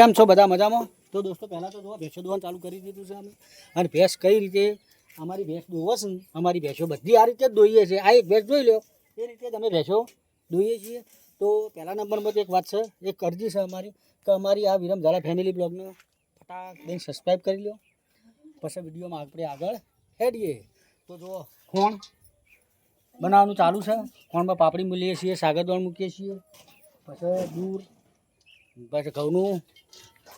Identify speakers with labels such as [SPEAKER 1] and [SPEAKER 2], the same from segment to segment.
[SPEAKER 1] કેમ છો બધા મજામાં? તો દોસ્તો, પહેલાં તો જો ભેંસો દોવાનું ચાલુ કરી દીધું છે અમે. અને ભેંસ કઈ રીતે, અમારી ભેંસ દોવો છે અમારી ભેંસો બધી આ રીતે જ દોઈએ છીએ. આ એક ભેંસ જોઈ લો એ રીતે જ અમે ભેંસો દોઈએ છીએ. તો પહેલા નંબરમાં તો એક વાત છે, એક અરજી છે અમારી, કે અમારી આ વિરમ ઝાલા ફેમિલી બ્લોગને ફટાક દઈને સબસ્ક્રાઈબ કરી લો પછી વિડીયોમાં આપણે આગળ હેડીએ. તો જુઓ, ખોણ બનાવવાનું ચાલુ છે. ખોણમાં પાપડી મૂલીએ છીએ સાગર દોડ મૂકીએ છીએ. પછી દૂર પછી ઘઉંનું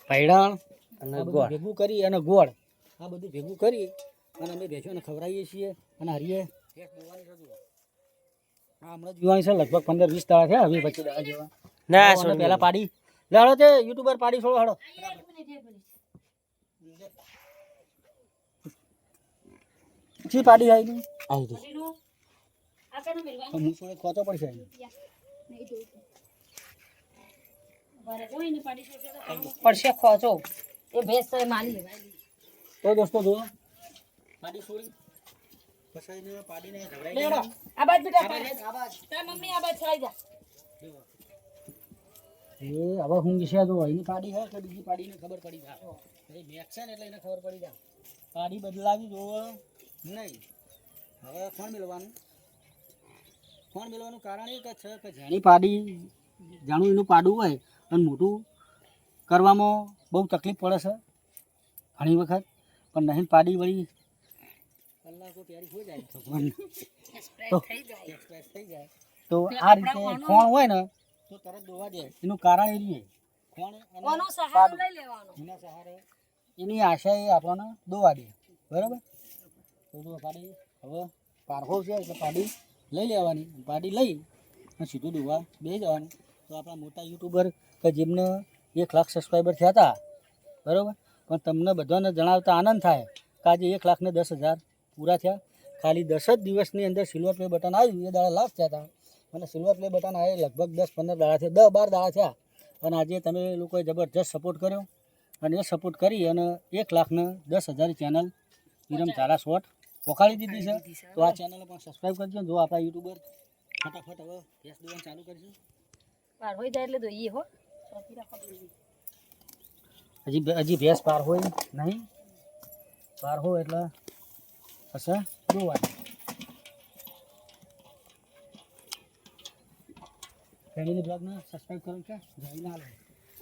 [SPEAKER 1] પૈડાણ
[SPEAKER 2] અને ગોળ.
[SPEAKER 1] ભેગું કરી અને ગોળ. આ બધું ભેગું કરી અને અમે ભેંસોને ખવડાવીએ છીએ અને હરીએ. હમણાં જોવાની છે લગભગ પંદર વીસ દાડા છે હવે પછી દાડા જેવા.
[SPEAKER 2] ના
[SPEAKER 1] પહેલા પાડી. લે હળો તે યુટ્યુબર પાડી છોડો હાડો જી પાડી આવી
[SPEAKER 2] આવી
[SPEAKER 1] હું થોડે ખોતો પડશે એની.
[SPEAKER 3] પડશે ખોચો એ ભેંસ તો માલી
[SPEAKER 1] તો દોસ્તો જુઓ. પાડી છોડી પછી એને પાડીને ઢવરાઈ દેવાની.
[SPEAKER 3] આ બાજ બેટા
[SPEAKER 1] આ બાજુ, આ
[SPEAKER 3] મમ્મી આ બાજ છાઈ જા.
[SPEAKER 1] એ હવે હું વિશે જો એની પાડી હે કે બીજી પાડીને ખબર પડી જાય. એ મેચ છે ને એટલે એને ખબર પડી જાય. પાડી બદલાવી જોવો નહીં. હવે કોણ મેળવાનું કોણ મેળવાનું કારણ એ કે છે કે જાણી પાડી જાણું એનું પાડું હોય અને મોટું કરવામાં બહુ તકલીફ પડે છે ઘણી વખત. પણ નહીં પાડી વળી કલાકો તૈયારી થઈ જાય. ભગવાન. તો express થઈ જાય. તો આ રીતે ખોણ હોય ને તો તરત દોવા દે. એનું કારણ એ
[SPEAKER 3] લેવાનો?
[SPEAKER 1] એના સહારે એની આશા એ આપણને દોવા દે. બરાબર? તો પાડી. હવે પારખો છે એટલે પાડી લઈ લેવાની. પાડી લઈ અને સીધું દોવા બે જવાની. તો આપણા મોટા યુટ્યુબર કે જેમને એક લાખ સબસ્ક્રાઈબર થયા હતા બરાબર? પણ તમને બધાને જણાવતા આનંદ થાય કે આજે એક લાખને દસ હજાર પૂરા થયા. ખાલી દસ જ દિવસની અંદર સિલ્વર પ્લે બટન આવ્યું એ દાડા લાખ થયા હતા અને સિલ્વર પ્લે બટન આવે લગભગ દસ પંદર દાડા થયા દસ બાર દાડા થયા. અને આજે તમે લોકોએ જબરજસ્ત સપોર્ટ કર્યો. અને એ સપોર્ટ કરી અને એક લાખને દસ હજાર ચેનલ વિરમ ઝાલા શોર્ટ પોખાડી દીધી છે. તો આ ચેનલ પણ સબસ્ક્રાઈબ કરજો જો આપણા યુટ્યુબર ફટાફટ હવે ગેસ દોવાનું ચાલુ કરીશું.
[SPEAKER 3] પાર હોય જાય એટલે દોઈએ હો.
[SPEAKER 1] હજી હજી ભેંસ પાર હોય નહીં. પાર હોય એટલે પછી દોવાની ફેમિલી બ્લોગને સબસ્ક્રાઈબ કરો છે જય ના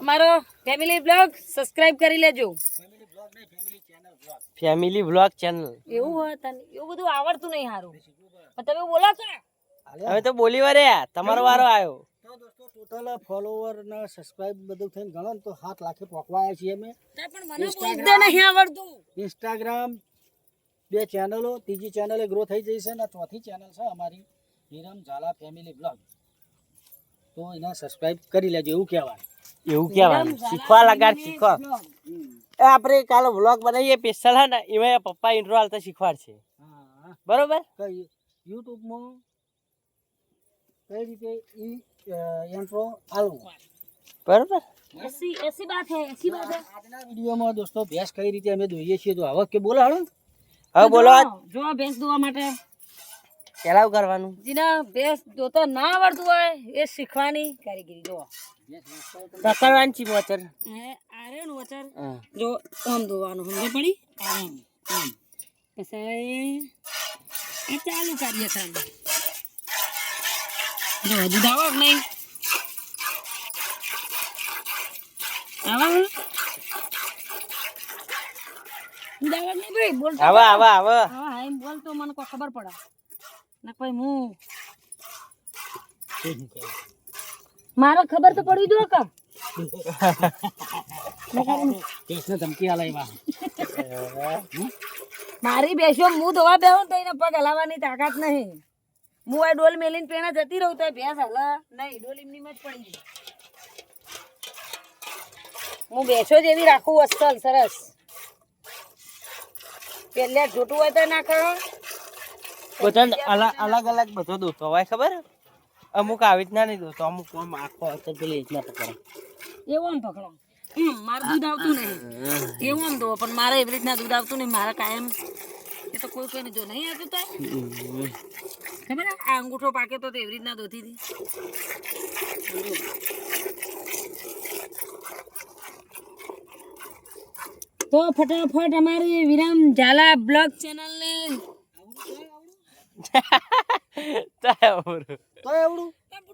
[SPEAKER 3] અમારો ફેમિલી બ્લોગ સબસ્ક્રાઇબ કરી લેજો.
[SPEAKER 1] ફેમિલી બ્લોગ નહીં family channel blog
[SPEAKER 2] family blog channel
[SPEAKER 3] એવું હોય તને? એવું બધું આવડતું નહીં સારું પણ તમે બોલો છો
[SPEAKER 2] હવે તો બોલી વરે તમારો વારો આવ્યો.
[SPEAKER 1] તો દોસ્તો ટોટલ ફોલોવર ને સબસ્ક્રાઇબ બધું થઈને ગણો તો હાથ લાખે આવ્યા છીએ અમે.
[SPEAKER 3] પણ મને બોલતે નહીં આવડતું.
[SPEAKER 1] ઇન્સ્ટાગ્રામ બે ચેનલો ત્રીજી ચેનલ ગ્રો થઈ જઈ છે ને ચોથી ચેનલ છે અમારી હિરમ ઝાલા ફેમિલી બ્લોગ તો એને સબસ્ક્રાઇબ કરી લેજો એવું કહેવાય
[SPEAKER 2] એવું કહેવાનું. શીખવા લગાડ શીખવા એ આપણે કાલે વ્લોગ બનાવીએ સ્પેશિયલ હે ને એમાં પપ્પા ઇન્ટ્રો હાલતા શીખવાડશે
[SPEAKER 1] છે.
[SPEAKER 2] બરોબર?
[SPEAKER 1] કઈ યુટ્યુબમાં કઈ રીતે એન્ટ્રો આલવું
[SPEAKER 2] બરોબર.
[SPEAKER 3] એસી એસી બાત હે એસી બાત હે
[SPEAKER 1] આજના વિડીયોમાં દોસ્તો ભેંસ કઈ રીતે અમે દોઈએ છીએ? તો આવા કે બોલો હાલો
[SPEAKER 2] હવે બોલો
[SPEAKER 3] જો ભેંસ દોવા માટે.
[SPEAKER 2] શું કરવાનું?
[SPEAKER 3] જેને ભેંસ દોતા ના આવડતું હોય એ શીખવાની કારીગરી જો.
[SPEAKER 2] પકડવાની વચર હે
[SPEAKER 3] આરે નું વચર જો આમ દોવાનું સમજે પડી? આમ આમ. પછી એ ચાલુ કરીએ ખાલી જો કે નહીં? આવા દાવા નહીં ભાઈ બોલ
[SPEAKER 2] હવે હવે હવે
[SPEAKER 3] હા હા એમ બોલ તો મને કોઈ ખબર પડે. ને કોઈ હું મારો ખબર તો પડવી દો કા
[SPEAKER 1] ધમકી
[SPEAKER 3] મારી બેસો હું ધોવા બેહું તો એને પગ હલાવવાની તાકાત નહીં. હું આ ડોલ મેલીને પેણા જતી રહું તો ભેંસ હલા. નહીં ડોલ એમની જ પડી ગઈ. હું બેસો જેવી રાખું અસલ સરસ. પેલે જોટું હોય તો ના કરો.
[SPEAKER 2] બધાને અલગ અલગ બધો દોતો હોય ખબર? અમુક આવી રીતના નહીં દોતો અમુક આમ આખો હશે પેલી રીતના પકડો.
[SPEAKER 3] એવું આમ પકડો. મારે દૂધ આવતું નહીં. એવું આમ દો પણ મારે એવી રીતના દૂધ આવતું નહીં મારે કાયમ એ તો કોઈ કોઈને જો નહીં આવતું તો? ખબર આ અંગૂઠો પાકે તો એવી રીતના ધોતી હતી. તો ફટાફટ અમારી વિરામ ઝાલા બ્લોગ ચેનલને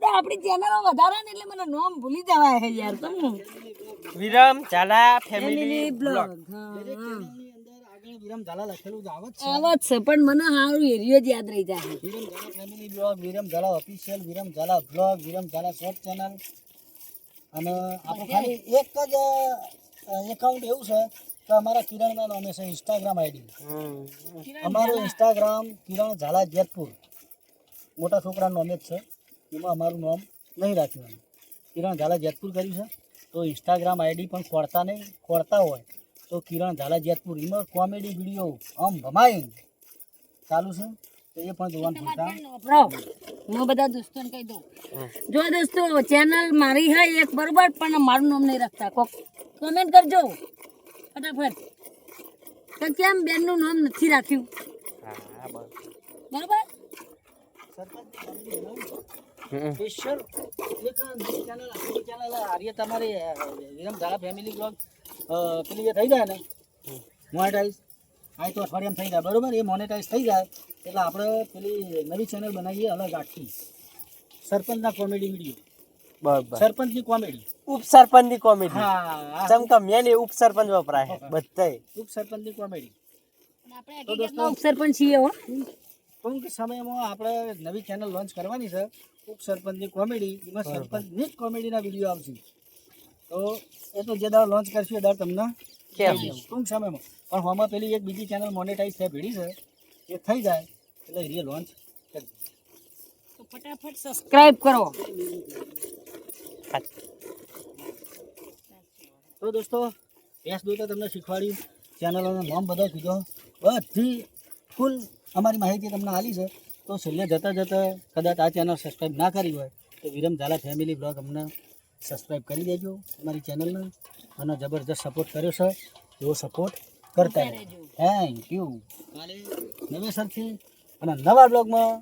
[SPEAKER 3] આપણી ચેનલો વધારે ને એટલે મને નામ ભૂલી જવાય છે યાર તમને
[SPEAKER 2] વિરામ ઝાલા ફેમિલી
[SPEAKER 3] બ્લોગ
[SPEAKER 2] બ્લોગ
[SPEAKER 3] હા.
[SPEAKER 1] એની વિરમ ઝાલા લખેલું જ આવે છે.
[SPEAKER 3] આવા છે પણ મને સારું એરિયો જ યાદ રહી જાય.
[SPEAKER 1] Viram Zala family blog Viram Zala official Viram Zala blog Viram Zala short channel અને આપણે ખાલી એક જ એકાઉન્ટ એવું છે કે અમારા કિરણના નામે છે ઇન્સ્ટાગ્રામ આઈડી અમારું ઇન્સ્ટાગ્રામ કિરણ ઝાલા જેતપુર. મોટા છોકરાનું નામે જ છે. એમાં અમારું નામ નહીં રાખ્યું કિરણ ઝાલા જેતપુર કર્યું છે. તો ઇન્સ્ટાગ્રામ આઈડી પણ ખોડતા નહીં ખોડતા હોય. તો કિરણ ઝાલા જેતપુર એમાં કોમેડી વીડિયો આમ ભમાય ચાલુ છે? તો એ પણ જોવાનું ભૂલતા.
[SPEAKER 3] હું બધા દોસ્તોને કહી દઉં. જો દોસ્તો ચેનલ મારી હે એક બરોબર પણ મારું નામ નહીં રાખતા. કોક કોમેન્ટ કરજો. ફટાફટ. કે કેમ બેનનું નામ નથી રાખ્યું?
[SPEAKER 2] હા
[SPEAKER 3] બરોબર?
[SPEAKER 2] હમ.
[SPEAKER 1] સ્પેશિયલ એક ચેનલ આખી ચેનલ આર્ય તમારી વિરમ ધારા ફેમિલી બ્લોગ પેલી એ થઈ જાય ને મોનેટાઈઝ આ તો અઠવાડિયામાં થઈ જાય બરાબર? એ મોનેટાઈઝ થઈ જાય એટલે આપણે પેલી નવી ચેનલ બનાવીએ અલગ આખી. સરપંચના કોમેડી વીડિયો
[SPEAKER 2] બરાબર.
[SPEAKER 1] સરપંચની કોમેડી
[SPEAKER 2] ઉપસરપંચની કોમેડી
[SPEAKER 1] હા
[SPEAKER 2] ચમકા મેન એ ઉપસરપંચ વપરાય બધાય.
[SPEAKER 1] ઉપસરપંચની કોમેડી
[SPEAKER 3] આપણે ઉપસરપંચ છીએ હો.
[SPEAKER 1] ટૂંક સમયમાં આપણે નવી ચેનલ લોન્ચ કરવાની છે. ઉપસરપંચની કોમેડી એમાં સરપંચની જ કોમેડીના વીડિયો આવશે. તો એ તો જે દાડો લોન્ચ કરશું એ દાડો તમને ટૂંક સમયમાં. પણ હોમાં પેલી એક બીજી ચેનલ મોનેટાઈઝ થાય ભેડી છે. એ થઈ જાય. એટલે એ લોન્ચ
[SPEAKER 3] તો ફટાફટ સબસ્ક્રાઇબ કરો.
[SPEAKER 1] તો દોસ્તો ભેંસ દોઈ તમને શીખવાડ્યું. ચેનલોનું નામ બધા કીધો. બધી ફૂલ અમારી માહિતી તમને આલી છે. તો છેલ્લે જતાં જતાં કદાચ આ ચેનલ સબસ્ક્રાઈબ ના કરી હોય તો વિરમ ઝાલા ફેમિલી બ્લોગ અમને સબસ્ક્રાઈબ કરી દેજો અમારી ચેનલને અને જબરજસ્ત સપોર્ટ કર્યો છે. એવો સપોર્ટ કરતા રહેજો. થેન્ક યુ કાલે નવેસરથી અને નવા બ્લોગમાં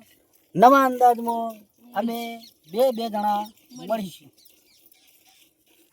[SPEAKER 1] નવા અંદાજમાં અમે બે બે જણા મળીશું.